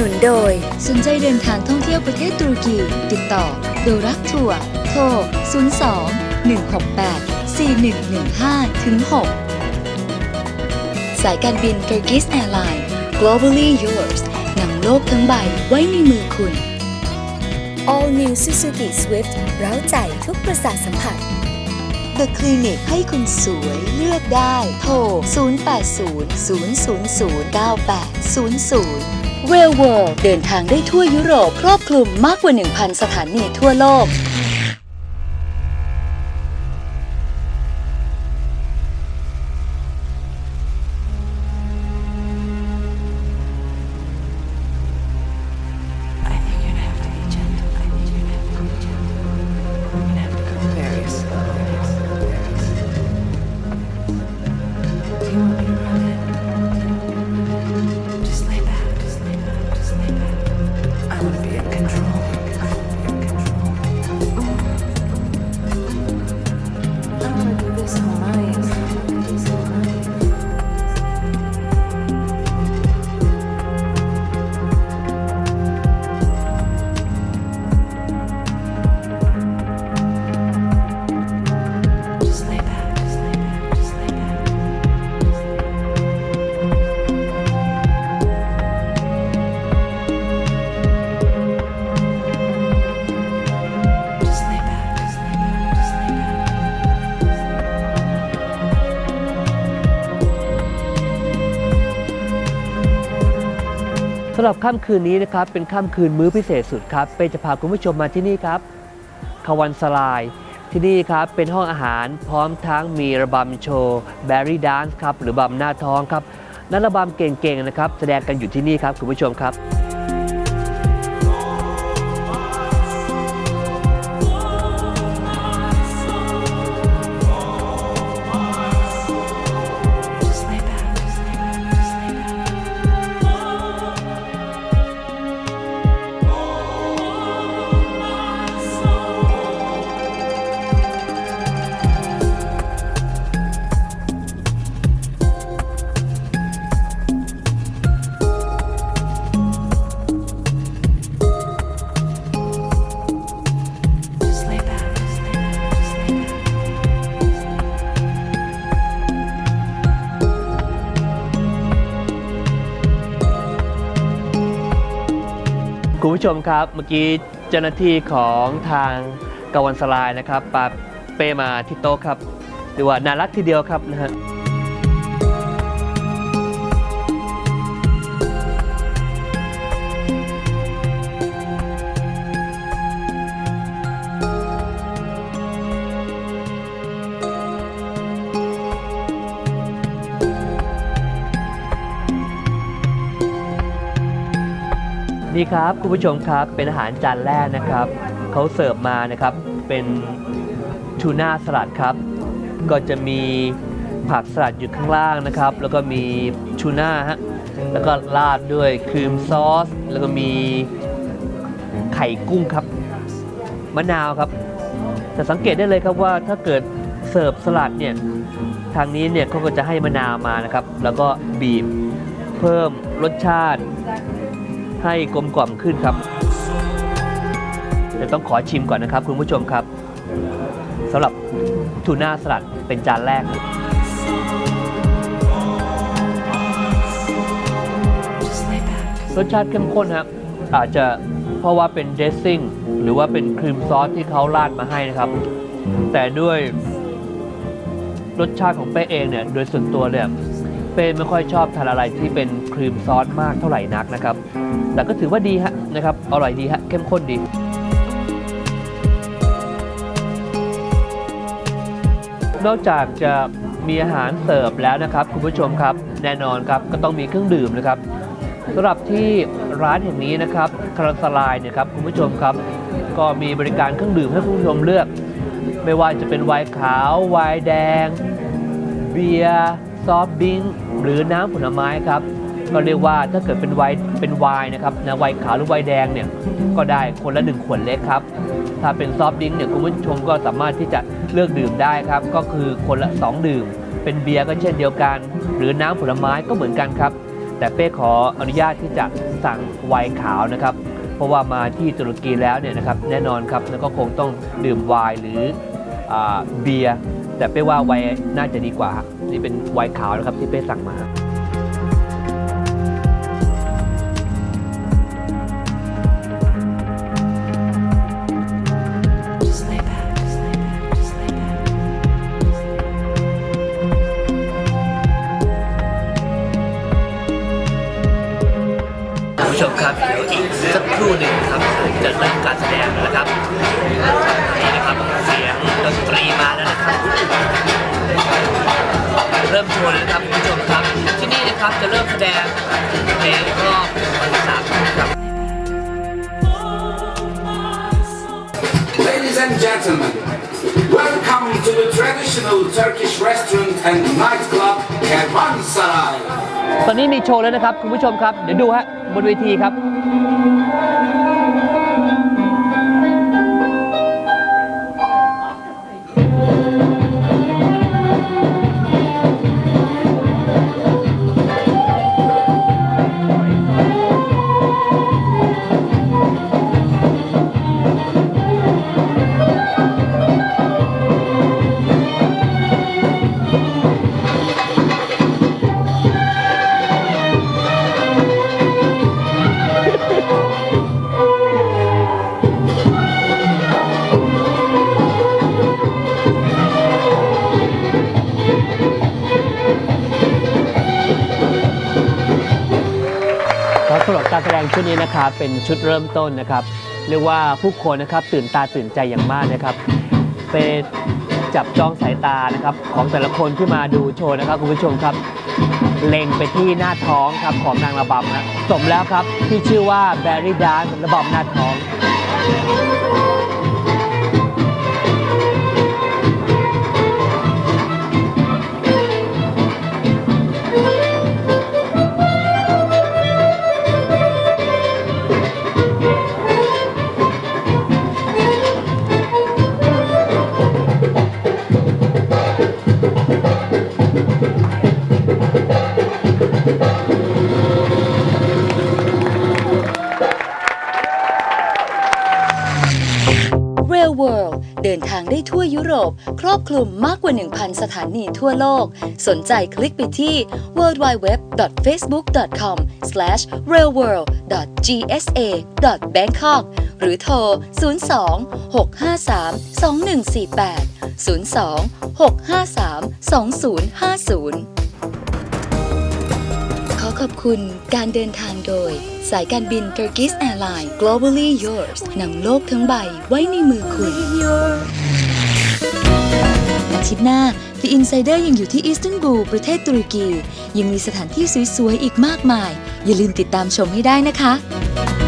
นุนโดย สนใจเดินทางท่องเที่ยวประเทศตุรกี ติดต่อโดรักทัวร์โทร 02 168 4115ถึง6สายการบิน Turkish Airlines Globally Yours นำโลกทั้งใบไว้ในมือคุณ All New Suzuki Swift เร้าใจทุกประสาทสัมผัส The Clinic ให้คุณสวยเลือกได้ โทร 080 0009800 Rail World เดินทางได้ทั่วยุโรป ครอบคลุมมากกว่า 1,000 สถานีทั่วโลกำหรับค่ำคืนนี้นะครับเป็นค่ำคืนมื้อพิเศษสุดครับเป้จะพาคุณผู้ชมมาที่นี่ครับคาวันสลาย ที่นี่ครับเป็นห้องอาหารพร้อมทั้งมีระบำโชว์แบรี่ดานซ์ครับหรือบำหน้าท้องครับนักระบำเก่งๆนะครับ แสดงกันอยู่ที่นี่ครับคุณผู้ชมครับ คุณผู้ชมครับ เมื่อกี้เจ้าหน้าที่ของทางกาวันสลายนะครับปาเป้มาที่โต๊ะครับหรือว่าน่ารักทีเดียวครับนะฮะ นี่ครับคุณผู้ชมครับเป็นอาหารจานแรกนะครับเขาเสิร์ฟมานะครับเป็นทูน่าสลัดครับ ก็จะมีผักสลัดอยู่ข้างล่างนะครับ แล้วก็มีทูน่าฮะแล้วก็ราดด้วยครีมซอส แล้วก็มีไข่กุ้งครับ มะนาวครับแต่สังเกตได้เลยครับว่าถ้าเกิดเสิร์ฟสลัดเนี่ยทางนี้เนี่ยเขาก็จะให้มะนาวมานะครับ แล้วก็บีบเพิ่มรสชาติ ให้กลมกล่อมขึ้นครับเดี๋ยวต้องขอชิมก่อนนะครับ คุณผู้ชมครับสำหรับทูน่าสลัดเป็นจานแรก รสชาติเข้มข้นครับอาจจะเพราะว่าเป็นเดซซิ่งหรือว่าเป็นครีมซอสที่เขาราดมาให้นะครับ แต่ด้วยรสชาติของเป้เองเนี่ย โดยส่วนตัวเนี่ย ป้ไม่ค่อยชอบทานอะไรที่เป็นครีมซอสมากเท่าไหร่นักนะครับ แต่ก็ถือว่าดีฮะนะครับ อร่อยดีฮะ เข้มข้นดี นอกจากจะมีอาหารเสิร์ฟแล้วนะครับ คุณผู้ชมครับ แน่นอนครับ ก็ต้องมีเครื่องดื่มนะครับสำหรับที่ร้านแห่งนี้นะครับคาราสลายเนี่ยครับคุณผู้ชมครับ ก็มีบริการเครื่องดื่มให้คุณผู้ชมเลือก ไม่ว่าจะเป็นไวน์ขาวไวน์แดง เบียร์ ซอฟต์ดิงหรือน้ำผลไม้ครับก็เรียกว่าถ้าเกิดเป็นไวน์เป็นไวน์นะครับนะไวน์ขาวหรือไวน์แดงเนี่ยก็ได้คนละหนึ่งขวดเล็กครับ ถ้าเป็นซอฟต์ดิงเนี่ยคุณผู้ชมก็สามารถที่จะเลือกดื่มได้ครับ ก็คือคนละ 2 ดื่ม เป็นเบียร์ก็เช่นเดียวกัน หรือน้ำผลไม้ก็เหมือนกันครับ แต่เป้ขออนุญาตที่จะสั่งไวน์ขาวนะครับ เพราะว่ามาที่ตุรกีแล้วเนี่ยนะครับแน่นอนครับแล้วก็คงต้องดื่มไวน์หรือเบียร์ แต่เป้ว่าไวน์น่าจะดีกว่า นี่เป็นไวขาวนะครับที่เป้สั่งมาคุณผู้ชมครับเดี๋ยวอีกสักครู่หนึ่งครับจะเริ่มการแสดงแล้วนะครับ ดนตรีมาแล้วนะครับ เริ่มโชว์เลยนะครับคุณผู้ชมครับ ที่นี่นะครับจะเริ่มแสดงในรอบวันที่สามครับ Ladies and gentlemen, welcome to the traditional Turkish restaurant and nightclub Kervansaray. ตอนนี้มีโชว์แล้วนะครับคุณผู้ชมครับ เดี๋ยวดูฮะบนเวทีครับครับ งชุดนี้นะครับเป็นชุดเริ่มต้นนะครับ เรียกว่าผู้คนนะครับตื่นตาตื่นใจอย่างมากนะครับ เป็นจับจ้องสายตานะครับ ของแต่ละคนที่มาดูโชว์นะครับคุณผู้ชมครับ เล็งไปที่หน้าท้องครับของนางระบำนะสมแล้วครับที่ชื่อว่าแบรี่ดานระบำหน้าท้อง ดินทางได้ทั่วยุโรป ครอบคลุมมากกว่า 1,000 สถานีทั่วโลก สนใจคลิกไปที่ www.facebook.com/railworld.gsa.bangkok หรือโทร 02 653 2148 02 653 2050 ขอบคุณการเดินทางโดย สายการบิน Turkish Airlines Globally Yours นำโลกทั้งใบไว้ในมือคุณอาทิตย์หน้า The Insider ยังอยู่ที่อิสตันบูลประเทศตุรกี ยังมีสถานที่สวยๆ อีกมากมาย อย่าลืมติดตามชมให้ได้นะคะ